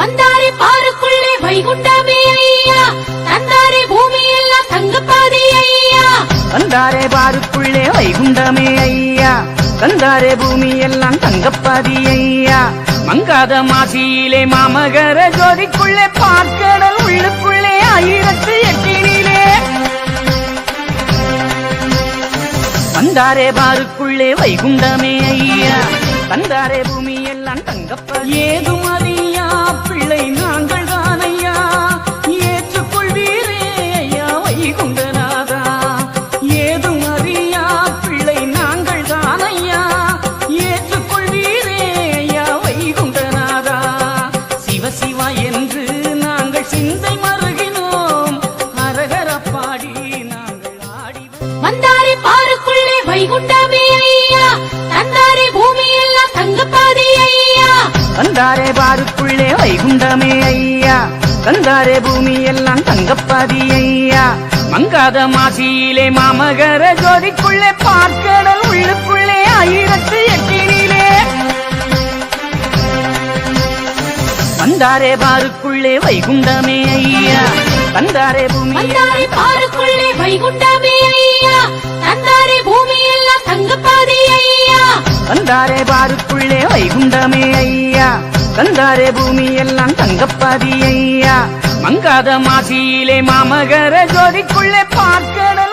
வந்தாரே பாருக்குள்ளே வைகுண்டமே ஐயா. தந்தாரே பூமி எல்லாம் தங்கப்பாதி ஐயா. வந்தாரே பாருக்குள்ளே வைகுண்டமே ஐயா. தந்தாரே பூமி எல்லாம் தங்கப்பாதி ஐயா. மங்காத மாசியிலே மாமகர ஜோதிக்குள்ளே பார்க்கடல் உள்ளுக்குள்ளே ஆயிரத்து எட்டினிலே. வந்தாரே பாருக்குள்ளே வைகுண்டமே ஐயா. தந்தாரே பூமி எல்லாம் தங்கப்பாதி. ஏதும் அறியா பிள்ளை நாங்கள் தான் ஐயா ஏற்றுக்கொள்வீரே ஐயா வைகுண்டநாதா. ஏதும் அறியா பிள்ளை நாங்கள் தான் ஐயா ஏற்றுக்கொள்வீரே ஐயா வைகுண்டநாதா. சிவ சிவா என்று நாங்கள் சிந்தை மருகினோம். அரகர பாடி நாங்கள் ஆடி வந்தாரே பாருக்குள்ளே வைகுண்டமே ஐயா. தந்தாரே வந்தாரே பாருக்குள்ளே வைகுண்டமே ஐயா. தந்தாரே பூமி எல்லாம் தங்கப்பாதி ஐயா. மங்காத மாசியிலே மாமகர ஜோதிக்குள்ளே பார்க்கடல் உள்ளுக்குள்ளே ஆயிரத்து எட்டினிலே. வந்தாரே பாருக்குள்ளே வைகுண்டமே ஐயா. தந்தாரே பூமி பாருக்குள்ளே வைகுண்டமே ஐயா. தந்தாரே பூமி தந்தாரே பாருக்குள்ளே வைகுண்டமே ஐயா. தந்தாரே பூமி எல்லாம் தங்கப்பாதி ஐயா. மங்காத மாசியிலே மாமகர ஜோதிக்குள்ளே பார்க்கணும்